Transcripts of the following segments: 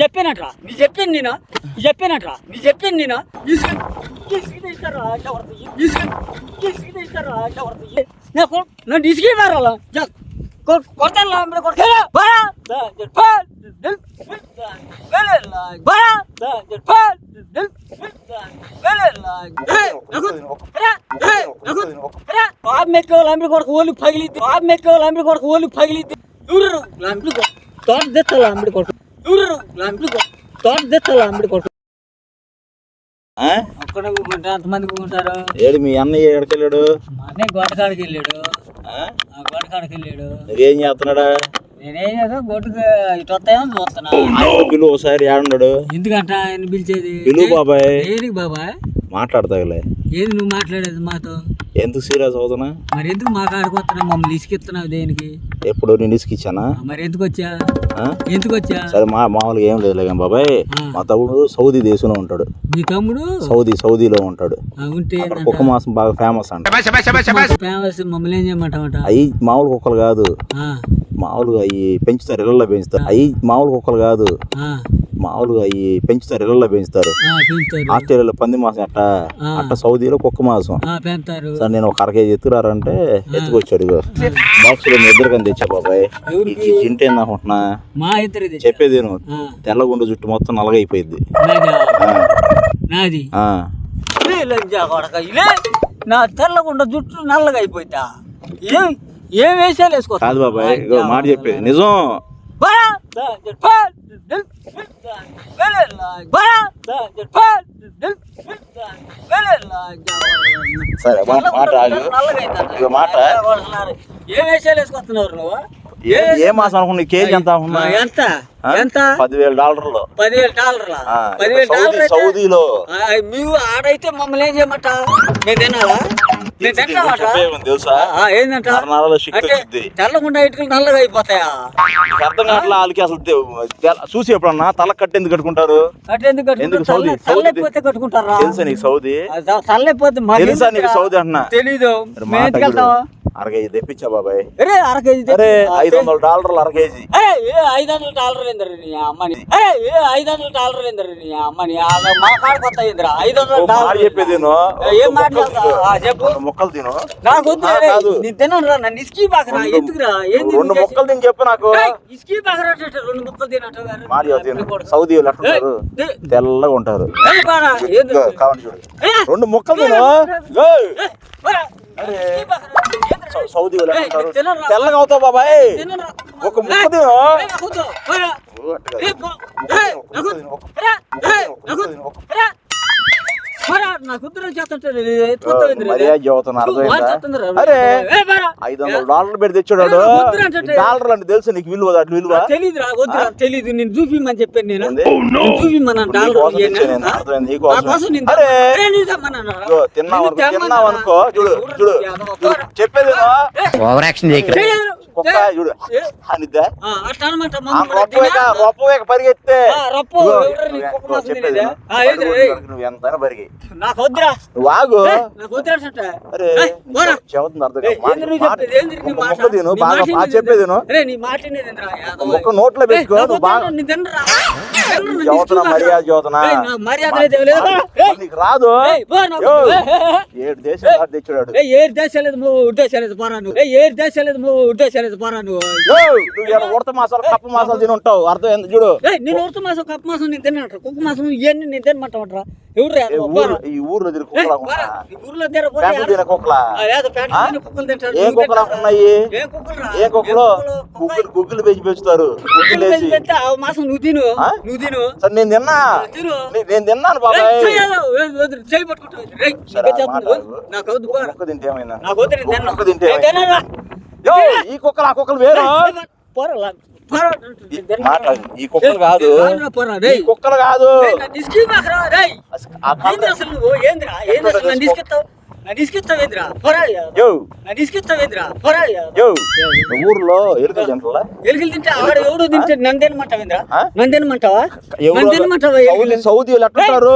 చెప్పానట్రా? నీ చెప్పాను నేను. చెప్పానట్రా? నీ చెప్పాను నేను. ఇసుక ఇసుక తీస్తారా ఇసుక ఇసుక తీస్తారా నన్ను ఇసుకే మారాలా కొడతాను మీరు కొడతారా? బారా? పాపం ఎక్కే లంబడి కొడుకు ఓళ్ళు పగిలిద్ది. పాపం ఎక్కే లంబడి కొడుకు ఓళ్ళు పగిలిద్ది. ఎవరు? లంబడి తోట తెచ్చా లంబడి కొడుకు. ఎవరు? లంబడి తోట తెచ్చా లంబడి కొడుకు. ఆ? ఒక్కడ కూకుంటారు అంతమంది కూకుంటారు. ఏడు మీ అన్నయ్య ఎక్కడికి వెళ్ళాడు మా అన్నయ్య గోటకాడికి వెళ్ళాడు. ఆ? ఆ గోటకాడికి వెళ్ళాడు. నువ్వేం చేస్తున్నాడా? నేనేం చేస్తా గోటుకు ఇటు వస్తాయని చూస్తున్నా. పిలువు ఒకసారి ఏడున్నాడు? ఎందుకంట ఆయన పిలిచేది? పిలువు బాబాయ్. ఏది బాబాయ్? మాట్లాడతావులే. ఏది నువ్వు మాట్లాడేది మాతో? ఎందుకు సీరియస్ అవుతున్నా? మరి ఎందుకు మా కాడికి వస్తున్నావు మమ్మల్ని ఇసుకిస్తున్నావు దేనికి? ఎప్పుడు నేను ఇసుకిచ్చానా? మరి ఎందుకు వచ్చా ఆ? ఎందుకు వచ్చా సరే మా మామూలుగా ఏం లేదు కానీ బాబాయ్. మా తమ్ముడు సౌదీ దేశంలో ఉంటాడు. మీ తమ్ముడు? సౌదీ సౌదీలో ఉంటాడు. ఉంటే కుక్క మాసం బాగా ఫేమస్ అంట. ఫేమస్ మమ్మల్ని ఏం చేయమంటావట? అవి మామూలు కుక్కలు కాదు. ఆ, మామూలుగా అవి పెంచుతారు ఇళ్ళల్లో పెంచుతారు. అవి మామూలు కుక్కలు కాదు. ఆ, మామూలుగా అవి పెంచుతారు ఇళ్ళల్లో పెంచుతారు. ఆస్ట్రేలియాలో పంది మాసం అట్ట. అట్ట సౌదీలో కుక్క మాసం. సార్ నేను ఒక అర కేజీ ఎత్తుకురారంటే ఎత్తుకొచ్చాడు ఇగో. బాక్సులో మీ ఇద్దరు కానీ తెచ్చా బాబాయ్? చింటే అనుకుంటున్నా చెప్పేది ఆ, తెల్లగుండు జుట్టు మొత్తం నల్లగైపోయింది నా తెల్లగుండ జుట్టు నల్లగా అయిపోయిందా ఏం ఏం వేసాలు వేసుకో? కాదు బాబాయ్ మాట చెప్పేది. నిజం. సరే మాట మాట? ఏం వేసుకొస్తున్నారు నువ్వు? ఏ మాసం అనుకున్నా కేజీ ఎంత పదివేల డాలర్లు. పదివేలు డాలర్లా? ఆ, పదివేలు సౌదీ డాలర్ సౌదీలో. మీరు ఆడైతే మమ్మల్ని ఏం చేయమంట మేము తినాలా? తెలుసా? తెల్లగుండా ఇటుకలు నల్లగా అయిపోతాయా? అర్థం కావట్లే? వాళ్ళకి అసలు చూసి ఎప్పుడన్నా తల కట్టి ఎందుకు కట్టుకుంటారు? ఎందుకు కట్టుకుంటారు? సౌదీ? తల్ల- తల్లైపోతే కట్టుకుంటారా? తెలుసా నీకు సౌదీ? తల్లైపోతే తెలుసా నీకు? సౌదీ అంటున్నా? తెలీదు. అర కేజీ తెప్పించా బాబాయ్. అరే అర కేజీ అరే ఐదు వందల డాలర్లు అర కేజీ. అరే ఏ ఐదు వందల డాలర్ ఏందరు నీ అమ్మని? అరే ఏ ఐదు వందల డాలర్ ఏందరు నీ అమ్మని? మా కాడికి వస్తాయి ఇంద్రా ఐదు వందల డాలర్ చెప్పేది. ఏం మాట ముక్కలు చెప్తా? ఆ, చెప్పు. ముక్కలు తిను. నాకు. కాదు. నేను తినను రా నన్ను ఇసుకీ బాకరా రెండు- ఎందుకురా ఏంది రెండు ముక్కలు తిని చెప్పు నాకు. ఇసుకీ బాకరా అంటే రెండు ముక్కలు తినట్టు మాట చెప్తాను సౌదీ వాళ్ళు తెల్లగా ఉంటారు. కావండి చూడు. రెండు ముక్కలు తిను. సౌదీ వాళ్ళు. తెల్లగా అవుతావు బాబాయ్. ఒక ముక్క తిను. తిను, ఐదు వందల డాలర్లు పెట్టి తెచ్చాడు అంటే. డాలర్లు అంటే తెలుసు నీకు విలువ అటు విలువ. తెలీదు. నేను చూపిమని చెప్పాను నేను. డాలర్. ఇదిగో, తిన్నావు అనుకో చూడు చూడు. చెప్పేది. Over action. కుక్క చూడు. అనిద్దా? పరిగెత్తే. ఆ, రొప్పు, ఇదిగో, ఎవరు నీ నువ్వు చెప్పేది పరిగి నాకు వద్దురా. నువ్వు ఆగు ఏ, నాకు వద్దురా అంటే. అరే ఏయ్, పోరా. చెబుతుంది అర్థం కాదు. బాగా బాగా? చెప్పేది. అరే, నీ మాట నోట్లో పెట్టుకో నువ్వు బాగా చదువుతున్నా. మర్యాద చదువుతున్నా మర్యాద నీకు రాదు. ఏడు దేశాలు తెచ్చాడు. ఏడు దేశాలేదు నువ్వు ఉద్దేశాలేదు పోరా నువ్వు. ఏ ఏడు దేశాలేదు నువ్వు ఉద్దేశాలేదు పోరా నువ్వు. యో, నువ్వు ఇలా ఉడత మాసాలు కప్ప మాసాలు తిని ఉంటావు. అర్థం చూడు. నేను ఉడత మాసం కప్ప మాసం నేను తినట కుక్క మాసం ఇవన్నీ నేను ఊరు ఈ ఊర్లో తిరిగి కుక్కలా? ఏం? ఉన్నాయి? ఏ కుక్కలు కుక్క- గుగ్గులు గుగ్గులు పెంచి పెంచుతారు గుగ్గులు వేసి మాసం నువ్వు తిను ఆ? నువ్వు తిను. సరే నేను తిన్నా. నేను తిన్నాను బాబాయ్. తింటే ఏమైనా ఈ కుక్కలు ఆ కుక్కలు వేరు. పోరా, పోరా. ఈ- కుక్కలు కాదు. ఈ. కుక్కలు కాదు. ఊర్లో ఎలుక జంటలా ఎలుకలు తింటే ఆడ ఎవడు తింటే నన్ను తినమంటావేంద్రా? నన్ను తినమంటావా నన్ను తినమంటావా సౌదీ ఎలుకలు?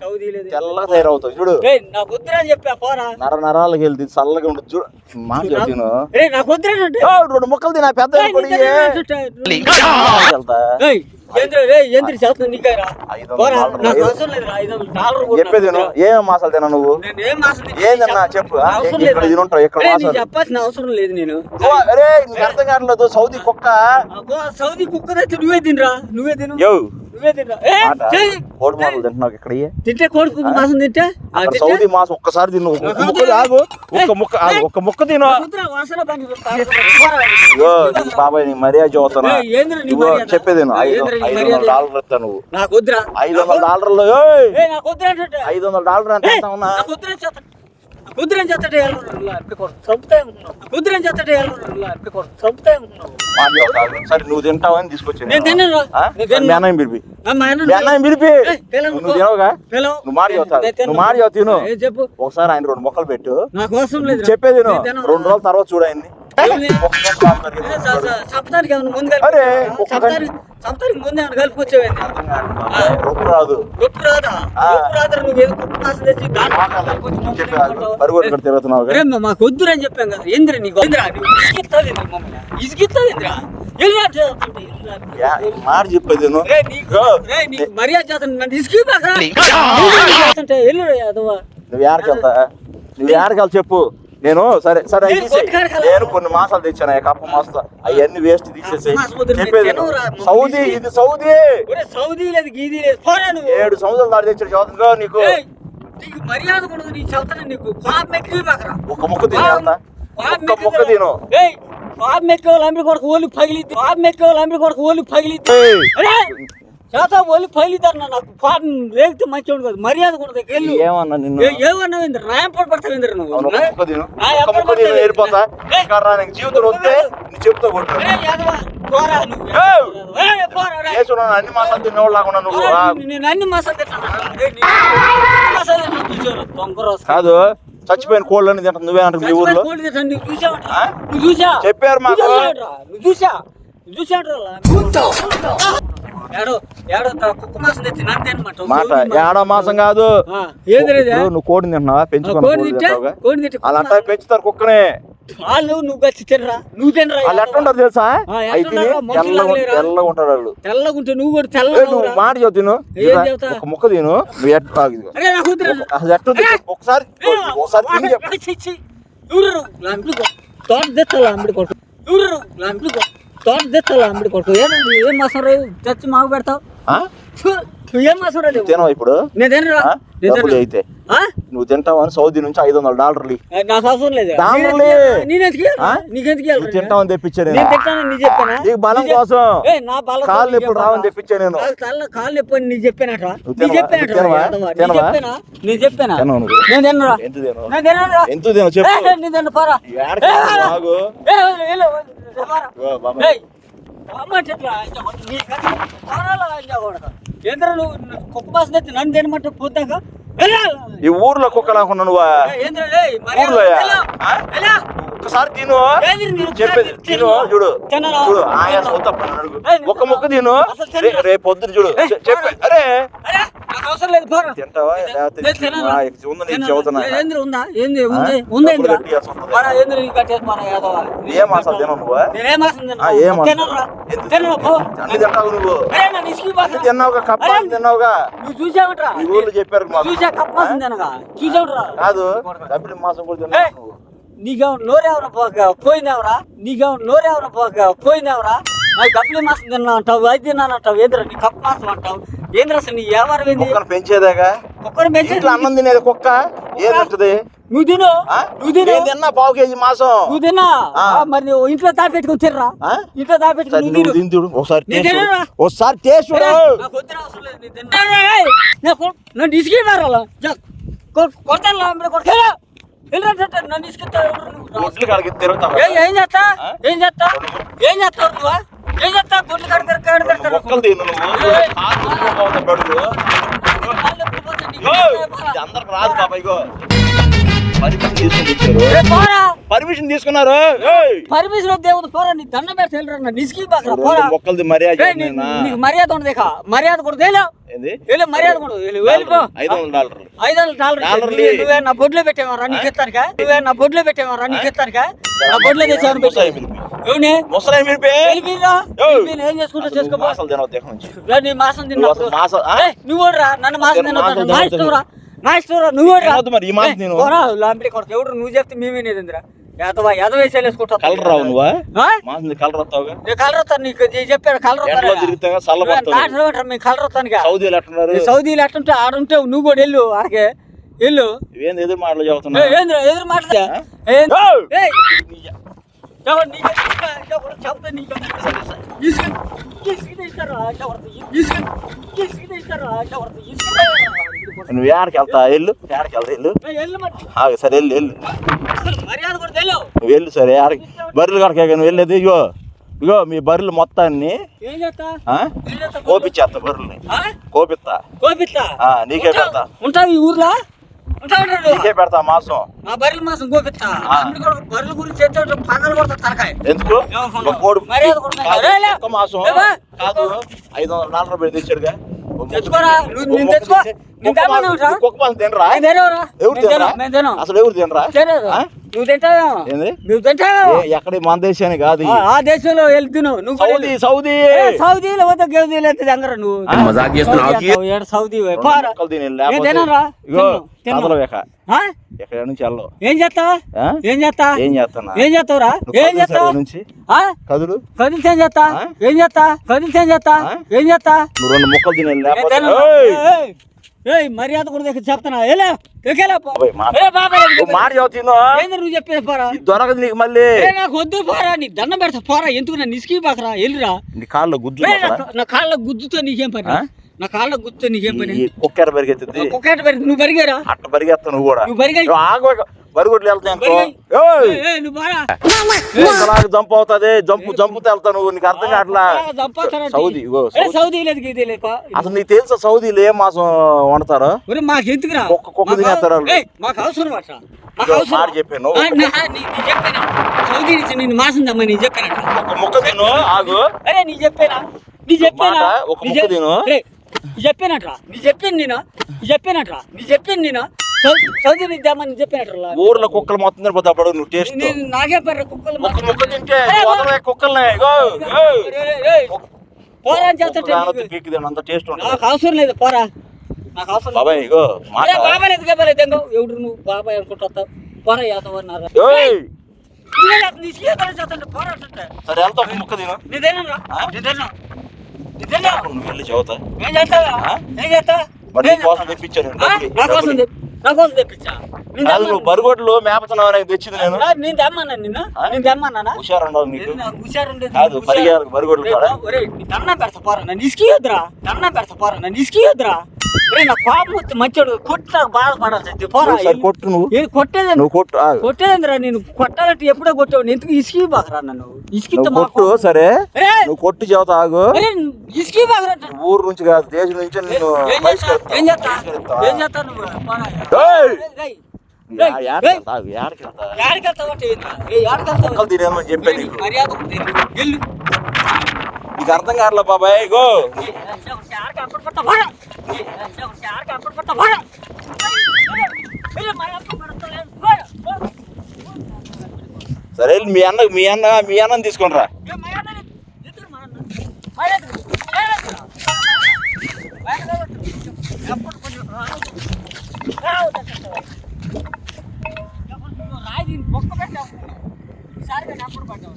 సౌదీలు ఎట్లుంటారు. తెల్లగా తయారవుతావు చూడు ఏయ్, నాకు వద్దురా చెప్పా పోరా నర నరాలకి వెళ్తే చల్లగా ఉండదు చూడు నాకు వద్దురా రెండు ముక్కలు తినా పెద్ద చెప్పేది నాకు విను. ఏం మాసాలు తినా నువ్వు ఏందన్నా చెప్పు ఇక్కడ లేదు. తినుంటావు ఇక్కడ చెప్పాల్సిన అవసరం లేదు నేను. అరే నీకు అర్థం కావట్లేదు సౌదీ కుక్క. సౌదీ కుక్క తెచ్చి నువ్వే తినరా? నువ్వే తిను. కోడి మాటలు తింటున్నావు ఇక్కడ. తింటే కోడి మాసం తింటే? సౌదీ మాసం ఒక్కసారి తిను. ఒక్క ముక్క ఆగు. ఒక్క ముక్క ఆగు. ఒక్క ముక్క తిను. బాబాయ్ నీ మర్యాద చదువుతున్నా. ఇగో? చెప్పేది. ఐదు? వందల డాలర్లు ఇస్తా నువ్వు? ఐదు వందల డాలర్లు ఐదు వందల డాలర్ ఎంత ఉన్నా వద్దురా చేతటే వద్దురా చేతటే. సరే నువ్వు తింటావని తీసుకొచ్చాను నేను పిలిపి పిలిపి. నువ్వు తినవుగా? ఏం చెప్పు. ఒకసారి ఆయన రెండు మొక్కలు పెట్టు. చెప్పేది. రెండు రోజుల తర్వాత చూడైంది ఏమన్నా ముందు అరే, రొప్పు రాదు. రాదా? రాదా? నువ్వు ఏదో తెచ్చి తిరుగుతున్నావు మాకు వద్దురా అని చెప్పాం కదా. ఏంద్ర నీకు? ఏంద్రా? మమ్మల్ని? ఏంద్రా. మాట చెప్పేది మర్యాద చేస్తాను నన్ను నువ్వు యాడికి వెళ్తా నువ్వు యాడికి వెళ్తా చెప్పు. నేను సరే సరే నేను కొన్ని మాసాలు తెచ్చాను ఆ కప్ప మాసం అవన్నీ వేస్ట్ తీసేసి చెప్పేది. సౌదీ ఇది సౌదీ. సౌదీ లేదు గీదీ లేదు. ఏడు సంవత్సరాలు దాడి తెచ్చాడు చదువుగా నీకు. నీకు మర్యాద కూడా నీకు చెప్తాను నీకు. పాపం ఒక్క ముక్క తిని వెళ్తా పాపం ఒక్క ముక్క తిను. పాపం ఎక్కే వాళ్ళు అమ్మి కొడుకు ఓళ్ళు పగిలిద్ది. పాపం పగిలిద్ది. చేత ఓళ్ళు పగిలిద్దారు నాకు పాపం రేగితే మంచిగా ఉండదు. మర్యాద కూడా వెళ్ళు ఏమన్నా నిన్ను? ఏ- ఏమన్నావు ఇంద్ర నాయం పోటీ పడతావు ఇంద్ర నువ్వు? పడతావు? ఇంకా రా, నీకు జీవితం వస్తే నీ చెప్తా కొట్టు పోరా నువ్వు. అన్ని మాసాలు తినేవాళ్ళు లేకుండా నువ్వు నేను- నేను అన్ని మసాలు తింటాను. కాదు చచ్చిపోయిన కోళ్ళని తింటాను. నువ్వే అంటావు మీ ఊర్లో? చూసా? చెప్పారు మాకు. నువ్వు చూసా? మాట ఏడా మాసం. కాదు. నువ్వు కోడిని తింటున్నావా? ఆ, పెంచుకున్న కోడి కోడి తింటే తింటావుగా? కోడి తింటే అలా పెంచుతారు కుక్కనే. వాళ్ళు నువ్వు వచ్చి తినరా? నువ్వు తినరా వాళ్ళు ఎట్లుంటారు తెలుసా? తెల్లగా? తెల్లగా ఉంటారు వాళ్ళు. తెల్లగుంటే నువ్వు కూడా ఏ, తెల్లగా నువ్వు. మాట చెబుతా? ఒక ముక్క తిను. నువ్వు ఒకసారి తిని. ఎవరు? తోట తెచ్చాలి అంబడి కొట్టు ఎవరు? లాంటి కొ- తోట తెచ్చాలి అంబడి కొట్టు ఏమండి ఏం మాసం రా? తెచ్చి మాకు పెడతావు? నువ్వు మాసం? తినవా ఇప్పుడు నేను తినరా ఆ? నేను డబ్బులు తినరా? అయితే ఆ? నువ్వు తింటావని సౌదీ నుంచి ఐదు వందల డాలర్లు ఇయ్యి. నాకు అవసరం లేదు దానిలే. నేనెందుకు ఇయ్యాలి? ఆ? నీకెందుకు నువ్వు ఇయ్యాలి? తింటావని తెప్పించా నేను నేను తింటాను నీ చెప్పానా నీకు బలం నీ చెప్- కోసం ఏ, నా బలం కాళ్ళు ఎప్పుడు రావని చెప్పానా? తెప్పించా నేను కాళ్ళు తల్ల కాళ్ళు ఎప్పుడు నీ చెప్పానట నువ్వు నీ తినవా? చెప్పానట నువ్వు తినవా? యాదవ. నీ తినవా? చెప్పానా నేను చెప్పానా తినవు నువ్వు. నేను తినరా ఎంత తినవు నేను తినరా ఎంత తినవు చెప్పు ఏ, నేను తిన్న పారా ఏడకి ఏ, ఆగు. ఏ, వెళ్ళు, వెళ్ళు, పారా. ఓ, బాబాయ్. ఏయ్, అమ్మంటే ఎట్లా? ఇంకా నీ కథ పారాలా ఇంకా కొడతా. ఏంద్రా నువ్వు కుక్క బాస్ తెచ్చి నన్ను తినమంటే పోతాక? ఈ ఊర్లో కుక్క లేకుండా నువ్వు? వెళ్ళు. ఒక్కసారి తిను. చెప్పేది. తిను చూడు. చూడు ఆయాస వద్దా పని అడుగు. ఏయ్, ఒక ముక్క తిను. రేపు పొద్దున చూడు. చెప్పే. అరే! అవసరం లేదు పోరా. తింటావా? ఉందా? ఏంది ఉంది? ఉంది నీకు మన యాదవ ఏం అసలు తినవు నువ్వు నేనేం అసలు? అన్ని నువ్వు. తిన్నావుగా కప్ప తిన్నావుగా? నువ్వు చూసావట్రా? ఈ ఊర్లో చెప్పారు చూసా కప్పాల్సింది అనగా చూసావట్రా? కాదు డబ్బులు మాసం కూడా తిన్నావు ఏయ్. నువ్వు. నీకేమో నోరేవరా పోక పోయినావరా నీకేమో నోరేవరా పోక పోయినావరా నాకు డబ్బులు మాసం తిన్నా అంటావు అది తిన్నాను అంటావు ఏంద్రా నీ కప్పు మాసం అంటావు? ఏంద్రా అసలు నీ వ్యవహారం ఏంది? కుక్కను పెంచేదాగా కుక్కని పెంచి ఇంట్లో అన్నం తినేది కుక్క? ఏం తింటది నువ్వు తిను? నువ్వు తిను. నేను తిన్నా? పావు కేజీ మాసం. నువ్వు తిన్నా మరి నువ్వు ఇంట్లో దాపెట్టుకుని తిర్రా ఆ? ఇంట్లో నువ్వు తిను. చూడు ఒకసారి. ఒకసారి టేస్ట్ చూడు. నన్ను ఇసుకే మారాలా కొడతాను కొడతా వెళ్ళరా నన్ను? ఏం చేస్తా? ఏం చేస్తా? ఏం చేస్తావు నువ్వు అందరికి రాదు బాబాయ్ ఇగో పర్మిషన్ తీసుకుని ఇచ్చారు. పర్మిషన్ తీసుకున్నారు. ఏయ్! పర్మిషన్ వద్ద దేవుడు పోరా నీ దండం పెడితే వెళ్ళరా నిసికి బాకరా పోరా. రెండు మొక్కలది మర్యాద నేనా? నీకు మర్యాద ఉండదు ఇక. మర్యాద కూడా తేలో. ఏంది? వెళ్ళి మర్యాద కూడా. వెళ్ళు వెళ్ళిపో ఐదు వందల డాలర్లు. ఐదు వందల డాలర్ డాలర్లు నువ్వే నువ్వే నా బొడ్లో పెట్టేవారా నీకు ఇస్తానుక నువ్వే నా బొడ్లో పెట్టేవారా నీకు ఇస్తానుక నా బొడ్లో పెట్టాను ముసలాయి ఏం చేసుకుంటా అసలు చేసుకోపో మాసాలు తినవద్దు. రే, నీ మాసం అసలు? ఏయ్, నువ్వు కూడా నన్ను మాసం నేను మాసం నా. ఇష్టం రా నా ఇష్టం రా నువ్వు మరి ఈ మాసం కొడుకు ఎవడు నువ్వు చెప్తే మేమేనేది కలర్ రావు నువ్వా? మాసం కలర్ వస్తావుగా? నేను కలర్ వస్తాను నీకు కలర్ మేము కలర్ సౌదీలు ఎట్టున్నారు సౌదీలో ఎట్టుంటే ఆడుంటే నువ్వు కూడా వెళ్ళు ఆడికే. వెళ్ళు. ఏంది ఎదురు మాటలు? చెబుతున్నా ఎదురు మాట్లాడే ఏయ్! నువ్వు వెళ్తా? వెళ్తా? ఆగు సరే వెళ్ళు వెళ్ళు. నువ్వు వెళ్ళు సరే బర్రెలు కడకే నువ్వు వెళ్ళేది ఇగో ఇగో మీ బర్రెలు మొత్తాన్ని కోపిచ్చేస్తా బర్రెల్ని? కోపిస్తా కోపిస్తా ఆ, నీకే పెడతా. ఉంటావు ఈ ఊర్లో? నీకే పెడతా మాసం. ఆ బర్రెల మాసం కోపిస్తా బర్రెల గురించి పగలు కొడతా తలకాయ. ఎందుకు? కోడి. ఒక్క మాసం? కాదు ఐదు వందల డాలర్ పెట్టి తెచ్చాడుగా. తెచ్చుకోరా? నేను తెచ్చుకో. నేను తినరా? ఎవరు తినరా? అసలు ఎవరు తినరా? నువ్వు తింటావేమో? ఏంది? నువ్వు తింటావేమో? ఏ, ఎక్కడ మన దేశాన్ని కాదు ఆ, దేశంలో వెళ్ళి తిను. నువ్వు సౌదీ వెళ్ళు. సౌదీ. ఏ, సౌదీలో పోతే గౌదీలో అయితే దంగర నువ్వు. సౌదీ? ఎక్కడ నుంచి వెళ్ళవు ఏం చేస్తా ఆ? ఏం చేస్తా ఏం చేస్తున్నా? ఏం చేస్తావురా? ఏం చేస్తా సరే నుంచి? కదులు. కదిలితే ఏం చేస్తా? ఏం చేస్తా? కదిలితే ఏం చేస్తా? ఏం చేస్తా? నువ్వు రెండు ముక్కలు తిని నేను లేకపోతే తినను. ఏయ్! మర్యాద కూడా దగ్గర చెప్తానా ఏలే ఎక్కేలే మాట. చదువుతుందో ఏంది నువ్వు చెప్పేది పోరా? దొరకదు నీకు మళ్ళీ. ఏ నాకు వద్దు పోరా. నీ దండం పెడతా పోరా. ఎందుకు నా నిసికి బాకరా వెళ్ళిరా నీ కాళ్ళు గుద్దు నా- కాళ్ళ గుద్దుతో నీకేం పని? నా కాళ్ళ గుద్దుతో నీకేం పని? కుక్కెర పరిగెత్తుద్ది ఒక్కటి పని నువ్వు బరిగారా? అట్ట పరిగెత్తావు నువ్వు కూడా. నువ్వు ఇక. బరిగొడ్లు వెళ్తాయి అనుకో. బరిగెయ్. ఏయ్! ఏ, ఏ, నువ్వు పోరా ఇంతలాగా జంప్ అవుతుంది జంపు జంపుతో వెళ్తావు నువ్వు నీకు అర్థం చంపేస్తారంటే. సౌదీ. అసలు నీకు తెలుసా సౌదీలో ఏ మాసం వండుతారో? కుక్క- తినేస్తారు అట్లా. మాట చెప్పాను. చెప్పానా? సౌదీ నుంచి నేను మాసం దమ్మా నీ చెప్పానట ఒక ముక్క తిను ఆగు. అరే నీ చెప్పానా? నీ చెప్పానా? ఒక ముక్క తిను. చెప్పానట్రా? నీ చెప్పాను నేను. చెప్పానట్రా? నీ చెప్పాను నేను. నుంచి దమ్మని చెప్పానట్రా ఊర్లో కుక్కలు మొత్తం తినిపోతే అప్పుడు నువ్వు టేస్ట్ నాకే పర్ర కుక్కలు ముక్క తింటే కుక్కల్ని. పోరా అని చేస్తుంటే కుక్క కానొద్దు, నీకు- పీక్కి తిను, అంత టేస్ట్ నాకు అవసరం లేదు పోరా. నాకు అవసరం. బాబాయ్ ఇగో బాబాయ్ ఎందుకు బాబాయ్ దెంగ ఎవడు నువ్వు? బాబాయ్ అనుకుంటావు పోరా యాదవన్నారా సరే వెళ్తా ముక్క తిను? నీదేనా? నీదేనా నీదేనా నువ్వు వెళ్ళి చదువుతా? ఏం చేస్తావా? ఏం చేస్తా. మరి నీ కోసం? డబ్బులు. నా కోసం నా కోసం తెప్పించా కాదు నువ్వు బరుగొడ్లు మేపతున్నావు అనేది తెచ్చింది నేను తెమ్మన్నా. నేను తెమ్మన్నా నిన్న? నేను తెమ్మన్నానా హుషారు ఉండవు నీకు నాకు హుషారుండేది? కాదు, హుషారు. పరిగెలకు బరిగొడ్లు రేయ్, నీ దండం పెడతా పోరా నన్ను ఇసుకియొద్దురా దండం పెడతా పోరా నన్ను ఇసుకియొద్దురా నా కోపం మంచోడు కొట్ట బాధపడాల్సి వస్తుంది. పోరా కొట్టు నువ్వు ఏ కొట్టేది నువ్వు కొట్టు ఆగు. కొట్టేదిరా నేను కొట్టాలంటే ఎప్పుడో కొట్టావు ఎందుకు ఇసుకి బాకరా నన్ను నువ్వు కొట్టు సరే నువ్వు కొట్టు చెబుతా ఆగు ఇసుకి బాకరా ఊరు నుంచి కాదు దేశం నుంచి నేను ఏం బయటకు చేస్తా ఏం చేస్తా వెళ్తా. ఏం చేస్తా నువ్వు పోరా. ఏయ్! రేయ్, రేయ్, యా- రేయ్, యాడికి రేయ్. వెళ్తా? ఆగు, యాడికి వెళ్తా? యాడికి వెళ్తావంటే ఏంట్రా? రేయ్, యాడికి వెళ్తావు? కుక్కలు తినేమని చెప్పా రేయ్, నీకు మర్యాద ఉంది. వెళ్ళు నీకు అర్థం కావట్లే బాబాయ్ గో సరే మీ అన్న మీ అన్న మీ అన్నని తీసుకుంటారా రా మా అన్న? బొక్క పెట్టావు. ఈసారి నేను పడ్డావు